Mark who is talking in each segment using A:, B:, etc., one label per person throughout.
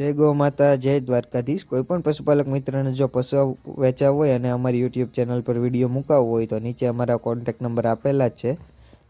A: જય ગૌ માતા, જય દ્વારકાધીશ. કોઈ પણ પશુપાલક મિત્રને જો પશુ વેચાવ હોય અને અમારી યુટ્યુબ ચેનલ પર વીડિયો મુકાવવો હોય તો નીચે અમારા કોન્ટેક્ટ નંબર આપેલા જ છે.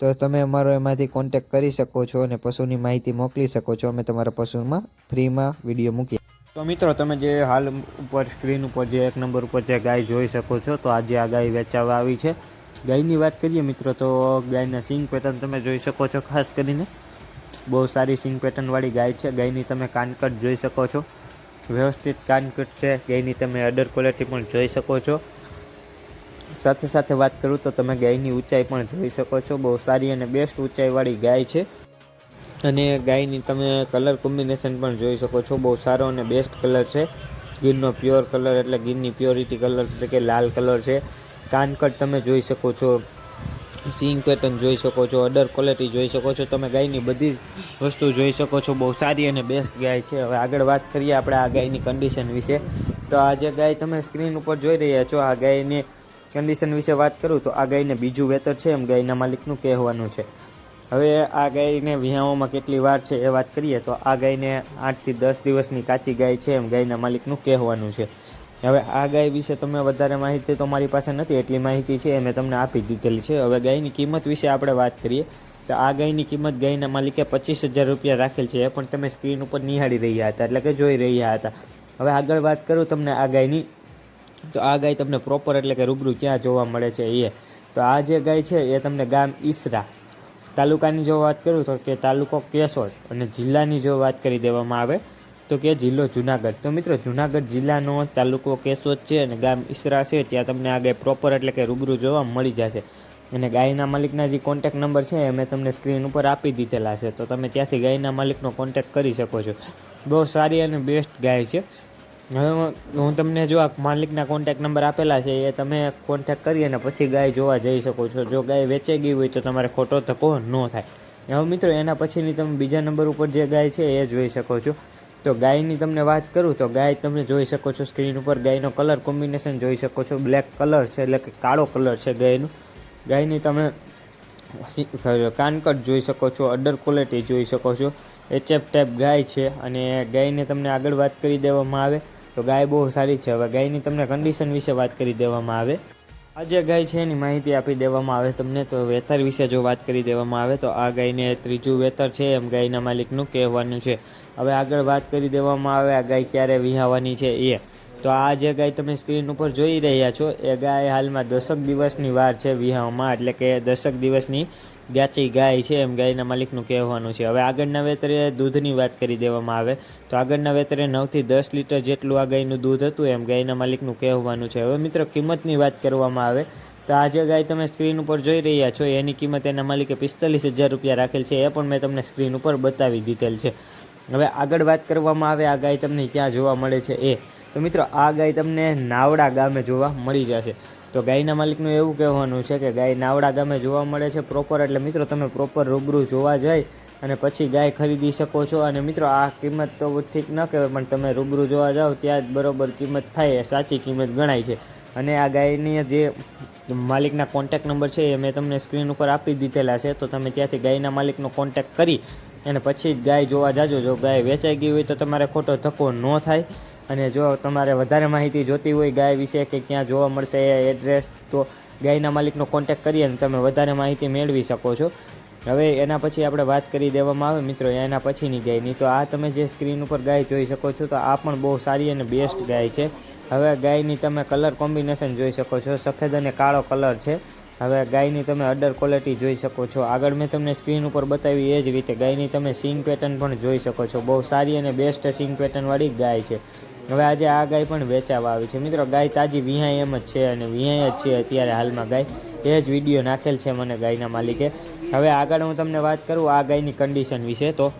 A: તો તમે અમારો એમાંથી કોન્ટેક કરી શકો છો અને પશુની માહિતી મોકલી શકો છો. અમે તમારા પશુમાં ફ્રીમાં વીડિયો મૂકીએ.
B: તો મિત્રો, તમે જે હાલ ઉપર સ્ક્રીન ઉપર જે એક નંબર ઉપર જે ગાય જોઈ શકો છો, તો આજે આ ગાય વેચાવા આવી છે. ગાયની વાત કરીએ મિત્રો, તો ગાયના સિંગ પેટર્ન તમે જોઈ શકો છો, ખાસ કરીને. બહુ સારી સિંગ પેટર્નવાળી ગાય છે. ગાયની તમે કાનકટ જોઈ શકો છો. વ્યવસ્થિત કાનકટ છે. ગાયની તમે અડર ક્વોલિટી પણ જોઈ શકો છો. સાથે સાથે વાત કરું તો તમે ગાયની ઊંચાઈ પણ જોઈ શકો છો. બહુ સારી અને બેસ્ટ ઊંચાઈવાળી ગાય છે. અને ગાયની તમે કલર કોમ્બિનેશન પણ જોઈ શકો છો. બહુ સારો અને બેસ્ટ કલર છે. ગીરનો પ્યોર કલર એટલે ગીરની પ્યોરિટી કલર એટલે કે લાલ કલર છે. કાનકટ તમે જોઈ શકો છો. સિંગ પેટર્ન જોઈ શકો છો અડર ક્વોલિટી જોઈ શકો છો. તમે ગાયની બધી જ વસ્તુ જોઈ શકો છો. બહુ સારી અને બેસ્ટ ગાય છે. હવે આગળ વાત કરીએ આપણે આ ગાયની કન્ડિશન વિશે. તો આ જે ગાય તમે સ્ક્રીન ઉપર જોઈ રહ્યા છો, આ ગાયની કન્ડિશન વિશે વાત કરું તો આ ગાયને બીજું વેતર છે એમ ગાયના માલિકનું કહેવાનું છે. હવે આ ગાયને વિહાવામાં કેટલી વાર છે એ વાત કરીએ તો આ ગાયને આઠથી દસ દિવસની કાચી ગાય છે એમ ગાયના માલિકનું કહેવાનું છે. હવે આ ગાય વિશે તમે વધારે માહિતી તો મારી પાસે નથી, એટલી માહિતી છે એ મેં તમને આપી દીધેલી છે. હવે ગાયની કિંમત વિશે આપણે વાત કરીએ. તો આ ગાયની કિંમત ગાયના માલિકે પચીસ હજાર રૂપિયા રાખેલ છે, એ પણ તમે સ્ક્રીન ઉપર નિહાળી રહ્યા હતા, એટલે કે જોઈ રહ્યા હતા. હવે આગળ વાત કરું તમને આ ગાયની. તો આ ગાય તમને પ્રોપર એટલે કે રૂબરૂ ક્યાં જોવા મળે છે એ. તો આ જે ગાય છે એ તમને ગામ ઈસરા તાલુકાની જો વાત કરું તો કે તાલુકો કેશોદ અને જિલ્લાની જો વાત કરી દેવામાં આવે તો કે જિલ્લો જુનાગઢ. તો મિત્રો, જુનાગઢ જિલ્લાનો તાલુકો કેશોદ છે અને ગામ ઈસરા છે. ત્યાં તમને આ ગાય પ્રોપર એટલે કે રૂબરૂ જોવા મળી જશે. અને ગાયના માલિકના જે કોન્ટેક નંબર છે એ મેં તમને સ્ક્રીન ઉપર આપી દીધેલા છે. તો તમે ત્યાંથી ગાયના માલિકનો કોન્ટેક કરી શકો છો. બહુ સારી અને બેસ્ટ ગાય છે. હવે હું તમને જો આ માલિકના કોન્ટેક નંબર આપેલા છે એ તમે કોન્ટેક કરી અને પછી ગાય જોવા જઈ શકો છો. જો ગાય વેચાઈ ગઈ હોય તો તમારે ખોટો ધક્કો ન થાય. હવે મિત્રો, એના પછીની તમે બીજા નંબર ઉપર જે ગાય છે એ જોઈ શકો છો. તો ગાયની તમને વાત કરું તો ગાય તમે જોઈ શકો છો સ્ક્રીન ઉપર ગાયનો કલર કોમ્બિનેશન જોઈ શકો છો. બ્લેક કલર છે એટલે કે કાળો કલર છે ગાયનું. ગાયની તમે કાનકટ જોઈ શકો છો, અડર ક્વોલિટી જોઈ શકો છો. એચએફ ટાઈપ ગાય છે અને ગાયને તમને આગળ વાત કરી દેવામાં આવે તો ગાય બહુ સારી છે. હવે ગાયની તમને કન્ડિશન વિશે વાત કરી દેવામાં આવે. આ જે ગાય છે એની માહિતી આપી દેવામાં આવે તમને તો વેતર વિશે જો વાત કરી દેવામાં આવે તો આ ગાયને ત્રીજું વેતર છે એમ ગાયના માલિકનું કહેવાનું છે. હવે આગળ વાત કરી દેવામાં આવે આ ગાય ક્યારે વિહાવાની છે એ. તો આ જે ગાય તમે સ્ક્રીન ઉપર જોઈ રહ્યા છો, એ ગાય હાલમાં દસક દિવસની વાર છે વિહાવામાં, એટલે કે દસક દિવસની ગાચી ગાય છે એમ ગાયના માલિકનું કહેવાનું છે. હવે આગળના વેતરે દૂધની વાત કરી દેવામાં આવે, તો આગળના વેતરે નવથી દસ લીટર જેટલું આ ગાયનું દૂધ હતું એમ ગાયના માલિકનું કહેવાનું છે. હવે મિત્રો કિંમતની વાત કરવામાં આવે, તો આ જે ગાય તમે સ્ક્રીન ઉપર જોઈ રહ્યા છો, એની કિંમત એના માલિકે પિસ્તાલીસ હજાર રૂપિયા રાખેલ છે, એ પણ મેં તમને સ્ક્રીન ઉપર બતાવી દીધેલ છે. હવે આગળ વાત કરવામાં આવે, આ ગાય તમને ક્યાં જોવા મળે છે એ. તો મિત્રો, આ ગાય તમને નાવડા ગામે જોવા મળી જશે. તો ગાયના માલિકનું એવું કહેવાનું છે કે ગાય નાવડા ગામે જોવા મળે છે પ્રોપર એટલે મિત્રો તમે પ્રોપર રૂબરૂ જોવા જાય અને પછી ગાય ખરીદી શકો છો. અને મિત્રો, આ કિંમત તો ઠીક ન કહેવાય, પણ તમે રૂબરૂ જોવા જાઓ ત્યાં જ બરોબર કિંમત થાય સાચી કિંમત ગણાય છે. અને આ ગાયની જે માલિકના કોન્ટેક નંબર છે, એ મેં તમને સ્ક્રીન ઉપર આપી દીધેલા છે, તો તમે ત્યાંથી ગાયના માલિકનો કોન્ટેક કરી અને પછી જ ગાય જોવા જાજો. જો ગાય વેચાઈ ગઈ હોય તો તમારે ખોટો ધક્કો ન થાય. અને જો તમારે વધારે માહિતી જોતી હોય ગાય વિશે કે ક્યાં જોવા મળશે એ એડ્રેસ તો ગાયના માલિકનો કોન્ટેક કરી અને તમે વધારે માહિતી મેળવી શકો છો. હવે એના પછી આપણે વાત કરી દેવામાં આવે મિત્રો, એના પછીની ગાયની. તો આ તમે જે સ્ક્રીન ઉપર ગાય જોઈ શકો છો, તો આ પણ બહુ સારી અને બેસ્ટ ગાય છે. હવે ગાયની તમે કલર કોમ્બિનેશન જોઈ શકો છો, સફેદ અને કાળો કલર છે. હવે ગાયની તમે અડર ક્વોલિટી જોઈ શકો છો. આગળ મેં તમને સ્ક્રીન ઉપર બતાવી એ જ રીતે ગાયની તમે સિંગ પેટર્ન પણ જોઈ શકો છો. બહુ સારી અને બેસ્ટ સિંગ પેટર્નવાળી ગાય છે. હવે આજે આ ગાય પણ વેચાવા આવી છે. મિત્રો, ગાય તાજી વિહાય એમ જ છે અને વિહાય જ છે અત્યારે હાલમાં ગાય. એ જ વીડિયો નાખેલ છે મને ગાયના માલિકે. હવે આગળ હું તમને વાત કરું આ ગાયની કન્ડિશન વિશે. તો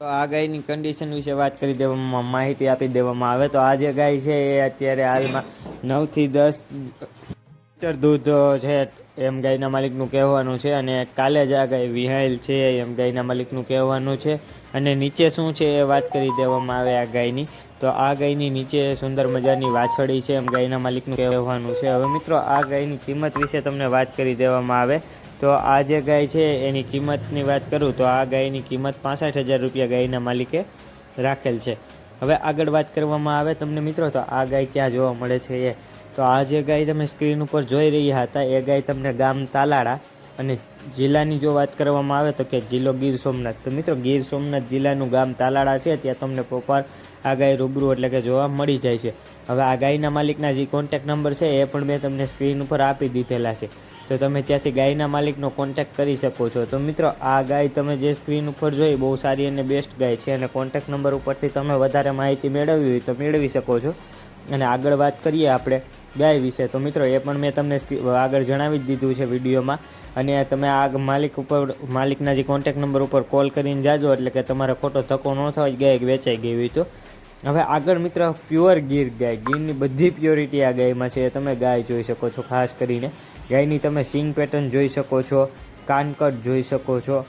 B: તો આ ગાયની કન્ડિશન વિશે વાત કરી દેવામાં માહિતી આપી દેવામાં આવે. તો આ જે ગાય છે એ અત્યારે હાલમાં નવથી દસ લીટર દૂધ છે એમ ગાયના માલિકનું કહેવાનું છે અને કાલે જ આ ગાય વિહાયેલ છે, એમ ગાયના માલિકનું કહેવાનું છે. અને નીચે શું છે એ વાત કરી દેવામાં આવે આ ગાયની. તો આ ગાયની નીચે સુંદર મજાની વાછડી છે એમ ગાયના માલિકનું કહેવાનું છે. હવે મિત્રો, આ ગાયની કિંમત વિશે તમને વાત કરી દેવામાં આવે. તો આ જે ગાય છે એની કિંમતની વાત કરું તો આ ગાયની કિંમત પાસઠ હજાર રૂપિયા ગાયના માલિકે રાખેલ છે. હવે આગળ વાત કરવામાં આવે તમને મિત્રો, તો આ ગાય ક્યાં જોવા મળે છે એ. તો આ જે ગાય તમે સ્ક્રીન ઉપર જોઈ રહ્યા હતા, એ ગાય તમને ગામ તાલાળા અને જિલ્લાની જો વાત કરવામાં આવે તો કે જિલ્લો ગીર સોમનાથ. તો મિત્રો, ગીર સોમનાથ જિલ્લાનું ગામ તાલાળા છે, ત્યાં તમને પ્રોપર આ ગાય રૂબરૂ એટલે કે જોવા મળી જાય છે. હવે આ ગાયના માલિકના જે કોન્ટેક નંબર છે, એ પણ મેં તમને સ્ક્રીન ઉપર આપી દીધેલા છે. તો તમે ત્યાંથી ગાયના માલિકનો કોન્ટેક્ટ કરી શકો છો. તો મિત્રો, આ ગાય તમે જે સ્ક્રીન ઉપર જોઈ બહુ સારી અને બેસ્ટ ગાય છે અને કોન્ટેક નંબર ઉપરથી તમે વધારે માહિતી મેળવવી હોય તો મેળવી શકો છો. અને આગળ વાત કરીએ આપણે. ગાય વિશે. તો મિત્રો, એ પણ મેં તમને આગળ જણાવી જ દીધું છે વિડીયોમાં. અને તમે આ માલિક ઉપર, માલિકના જે કોન્ટેક નંબર ઉપર કોલ કરીને જાજો, એટલે કે તમારે ખોટો ધક્કો ન થાય ગાય વેચાઈ ગઈ હોય તો. હવે આગળ મિત્ર પ્યોર ગીર ગાય. ગીરની બધી પ્યોરિટી આ ગાયમાં છે. એ તમે ગાય જોઈ શકો છો, ખાસ કરીને. ગાયની તમે સિંગ પેટર્ન જોઈ શકો છો, કાનકટ જોઈ શકો છો.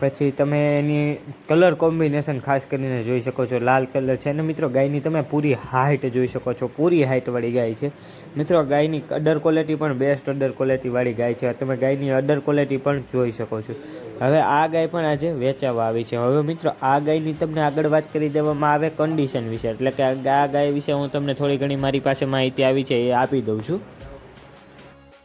B: પછી તમે એની કલર કોમ્બિનેશન ખાસ કરીને જોઈ શકો છો, લાલ કલર છે. અને મિત્રો, ગાયની તમે પૂરી હાઇટ જોઈ શકો છો. પૂરી હાઇટવાળી ગાય છે. મિત્રો, ગાયની અડર ક્વોલિટી પણ બેસ્ટ અડર ક્વોલિટીવાળી ગાય છે. તમે ગાયની અડર ક્વોલિટી પણ જોઈ શકો છો. હવે આ ગાય પણ આજે વેચાવા આવી છે. હવે મિત્રો, આ ગાયની તમને આગળ વાત કરી દેવામાં આવે કન્ડિશન વિશે. એટલે કે આ ગાય વિશે હું તમને થોડી ઘણી મારી પાસે માહિતી આવી છે એ આપી દઉં છું.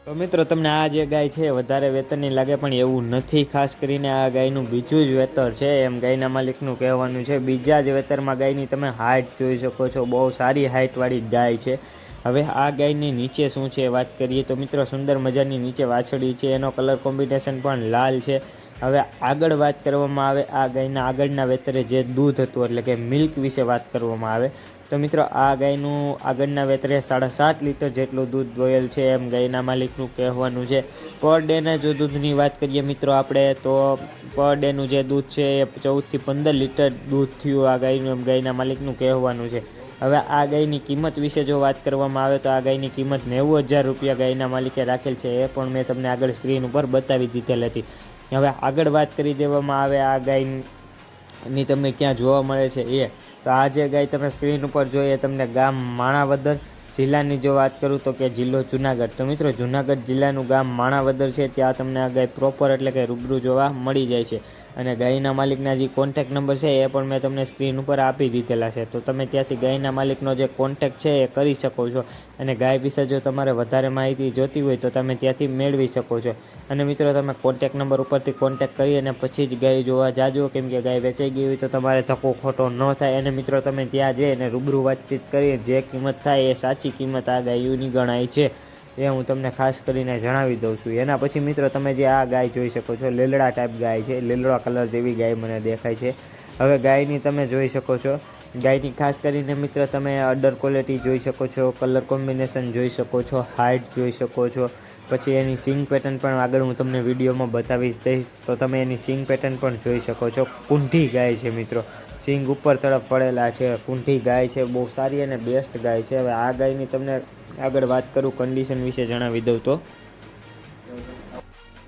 B: તો મિત્રો, તમને આ જે ગાય છે વધારે વેતનની લાગે પણ એવું નથી. ખાસ કરીને આ ગાયનું બીજું જ વેતર છે. એમ ગાયના માલિકનું કહેવાનું છે, બીજા જ વેતરમાં ગાયની તમે હાઇટ જોઈ શકો છો. બહુ સારી હાઇટવાળી ગાય છે. હવે આ ગાયની નીચે શું છે વાત કરીએ તો મિત્રો, સુંદર મજાની નીચે વાછડી છે. એનો કલર કોમ્બિનેશન પણ લાલ છે. હવે આગળ વાત કરવામાં આવે આ ગાયના આગળના વેતરે જે દૂધ હતું, એટલે કે મિલ્ક વિશે વાત કરવામાં આવે. તો મિત્રો, આ ગાયનું આગળના વેતરે સાડા સાત લીટર જેટલું દૂધ દોયેલ છે એમ ગાયના માલિકનું કહેવાનું છે. પર ડેના જો દૂધની વાત કરીએ મિત્રો આપણે, તો પર ડેનું જે દૂધ છે એ ચૌદથી પંદર લીટર દૂધ થયું આ ગાયનું એમ ગાયના માલિકનું કહેવાનું છે. હવે આ ગાયની કિંમત વિશે જો વાત કરવામાં આવે તો આ ગાયની કિંમત નેવું હજાર રૂપિયા ગાયના માલિકે રાખેલ છે એ પણ મેં તમને આગળ સ્ક્રીન ઉપર બતાવી દીધેલ હતી. હવે આગળ વાત કરી દેવામાં આવે આ ગાયની તમને ક્યાં જોવા મળે છે એ, તો આ જે ગાય તમે સ્ક્રીન ઉપર જોઈએ તમને ગામ માણાવદર જિલ્લાની જો વાત કરું તો કે જિલ્લો જુનાગઢ. તો મિત્રો જુનાગઢ જિલ્લાનું ગામ માણાવદર છે, ત્યાં તમને આ ગાય પ્રોપર એટલે કે રૂબરૂ જોવા મળી જાય છે. અને ગાયના માલિકના જે કોન્ટેક નંબર છે, એ પણ મેં તમને સ્ક્રીન ઉપર આપી દીધેલા છે. તો તમે ત્યાંથી ગાયના માલિકનો જે કોન્ટેક છે, એ કરી શકો છો. અને ગાય વિશે જો તમારે વધારે માહિતી જોતી હોય, તો તમે ત્યાંથી મેળવી શકો છો. અને મિત્રો, તમે કોન્ટેક નંબર ઉપરથી કોન્ટેક કરી અને પછી જ ગાય જોવા જાજો. કેમ કે ગાય વેચાઈ ગઈ હોય, તો તમારે ધક્કો ખોટો ન થાય. અને મિત્રો, તમે ત્યાં જઈને રૂબરૂ વાતચીત કરી, જે કિંમત થાય એ સાચી કિંમત આ ગાયુની ગણાય છે. એ હું તમને ખાસ કરીને જણાવી દઉં છું. એના પછી મિત્રો તમે જે આ ગાય જોઈ શકો છો, લીલડા ટાઈપ ગાય છે. લીલડા કલર જેવી ગાય મને દેખાય છે. હવે ગાયની તમે જોઈ શકો છો. ગાયની ખાસ કરીને મિત્ર તમે અડર ક્વોલિટી જોઈ શકો છો કલર કોમ્બિનેશન જોઈ શકો છો હાઇટ જોઈ શકો છો. પછી એની સિંગ પેટર્ન પણ આગળ હું તમને વિડીયોમાં બતાવીશ દઈશ તો તમે એની સિંગ પેટર્ન પણ જોઈ શકો છો. કુંઠી ગાય છે મિત્રો. સિંગ ઉપર તરફ પડેલા છે કુંઠી ગાય છે, બહુ સારી અને બેસ્ટ ગાય છે. હવે આ ગાયની તમને આગળ વાત કરું કન્ડિશન વિશે જણાવી દઉં તો.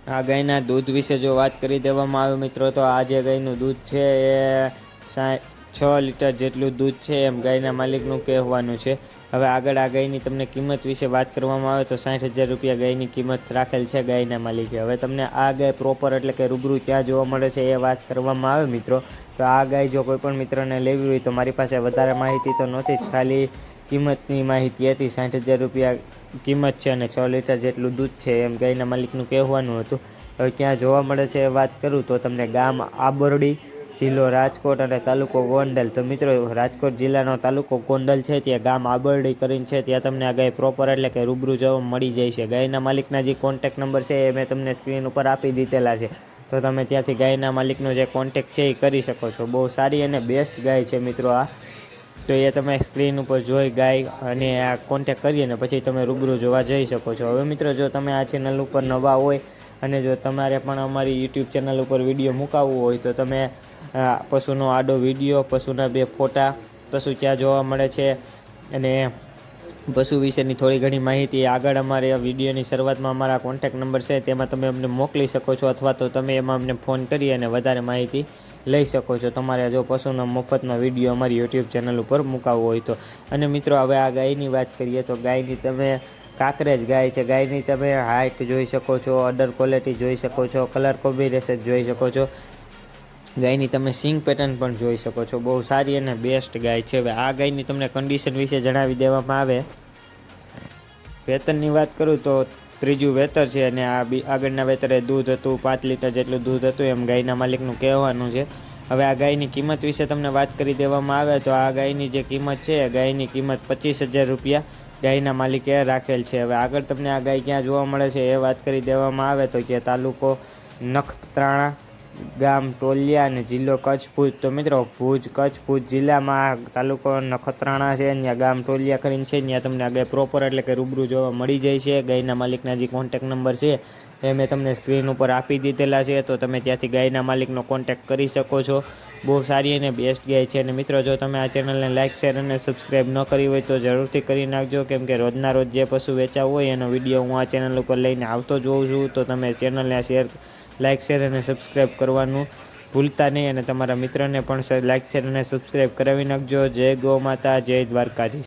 B: આ ગાયના દૂધ વિશે જો વાત કરી દેવામાં આવે મિત્રો, તો આ જે ગાયનું દૂધ છે એ સાઠ છ લીટર જેટલું દૂધ છે એમ ગાયના માલિકનું કહેવાનું છે. હવે આગળ આ ગાયની તમને કિંમત વિશે વાત કરવામાં આવે તો સાઠ હજાર રૂપિયા ગાયની કિંમત રાખેલ છે ગાયના માલિકે. હવે તમને આ ગાય પ્રોપર એટલે કે રૂબરૂ ત્યાં જોવા મળે છે એ વાત કરવામાં આવે મિત્રો. તો આ ગાય જો કોઈ પણ મિત્રને લેવી હોય તો મારી પાસે વધારે માહિતી તો નહોતી ખાલી કિંમતની માહિતી હતી. સાઠ હજાર રૂપિયા કિંમત છે અને છ લીટર જેટલું દૂધ છે એમ ગાયના માલિકનું કહેવાનું હતું. હવે ક્યાં જોવા મળે છે એ વાત કરું તો તમને ગામ આબરડી જિલ્લો રાજકોટ અને તાલુકો ગોંડલ. તો મિત્રો, રાજકોટ જિલ્લાનો તાલુકો ગોંડલ છે, ત્યાં ગામ આબરડી કરીને છે, ત્યાં તમને આ ગાય પ્રોપર એટલે કે રૂબરૂ જવા મળી જાય છે. ગાયના માલિકના જે કોન્ટેક નંબર છે, એ મેં તમને સ્ક્રીન ઉપર આપી દીધેલા છે. તો તમે ત્યાંથી ગાયના માલિકનો જે કોન્ટેક છે, એ કરી શકો છો. બહુ સારી અને બેસ્ટ ગાય છે મિત્રો આ. તો એ તમે સ્ક્રીન ઉપર જોઈ ગાય અને આ કોન્ટેક કરી અને પછી તમે રૂબરૂ જોવા જઈ શકો છો. હવે મિત્રો, જો તમે આ ચેનલ ઉપર નવા હોય અને જો તમારે પણ અમારી યુટ્યુબ ચેનલ ઉપર વીડિયો મુકાવવો હોય, તો તમે પશુનો આડો વીડિયો, પશુના બે ફોટા, પશુ ક્યાં જોવા મળે છે. અને પશુ વિશેની થોડી ઘણી માહિતી આગળ અમારે વિડીયોની શરૂઆતમાં અમારા કોન્ટેક નંબર છે, તેમાં તમે અમને મોકલી શકો છો અથવા તો તમે એમાં અમને ફોન કરી અને વધારે માહિતી લઈ શકો છો. તમારે જો પશુનો મફતનો વીડિયો અમારી યુટ્યુબ ચેનલ ઉપર મુકાવવો હોય તો. અને મિત્રો, હવે આ ગાયની વાત કરીએ તો ગાયની તમે કાંકરેજ ગાય છે. ગાયની તમે હાઇટ જોઈ શકો છો અડર ક્વોલિટી જોઈ શકો છો કલર કોમ્બિનેશન જોઈ શકો છો. ગાયની તમે સિંગ પેટર્ન પણ જોઈ શકો છો. બહુ સારી અને બેસ્ટ ગાય છે. હવે આ ગાયની તમને કન્ડિશન વિશે જણાવી દેવામાં આવે. વેતનની વાત કરું તો ત્રીજું વેતર છે અને આ બી, આગળના વેતરે દૂધ હતું, પાંચ લીટર જેટલું દૂધ હતું, એમ ગાયના માલિકનું કહેવાનું છે. હવે આ ગાયની કિંમત વિશે તમને વાત કરી દેવામાં આવે તો આ ગાયની જે કિંમત છે ગાયની કિંમત પચીસ હજાર રૂપિયા ગાયના માલિકે રાખેલ છે. હવે આગળ તમને આ ગાય ક્યાં જોવા મળે છે એ વાત કરી દેવામાં આવે તો કે તાલુકો નખત્રાણા ગામ ટોલિયા અને જિલ્લો કચ્છ ભુજ તો મિત્રો, ભુજ કચ્છ ભુજ જિલ્લામાં તાલુકો નખત્રાણા છે, ત્યાં ગામ ટોલિયા કરીને છે, ત્યાં તમને આગળ પ્રોપર એટલે કે રૂબરૂ જોવા મળી જાય છે. ગાયના માલિકના જે કોન્ટેક નંબર છે, એ મેં તમને સ્ક્રીન ઉપર આપી દીધેલા છે, તો તમે ત્યાંથી ગાયના માલિકનો કોન્ટેક કરી શકો છો. બહુ સારી અને બેસ્ટ ગાય છે. અને મિત્રો, જો તમે આ ચેનલને લાઇક શેર અને સબસ્ક્રાઈબ ન કરી હોય તો જરૂરથી કરી નાખજો, કેમ કે રોજના રોજ જે પશુ વેચાવ હોય, એનો વીડિયો હું આ ચેનલ ઉપર લઈને આવતો જોઉં છું. તો તમે ચેનલને શેર લાઇક શેર અને સબસ્ક્રાઈબ કરવાનું ભૂલતા નહીં. અને તમારા મિત્રને પણ લાઇક શેર અને સબસ્ક્રાઈબ કરાવી નાખજો. જય ગૌ માતા, જય દ્વારકાધીશ.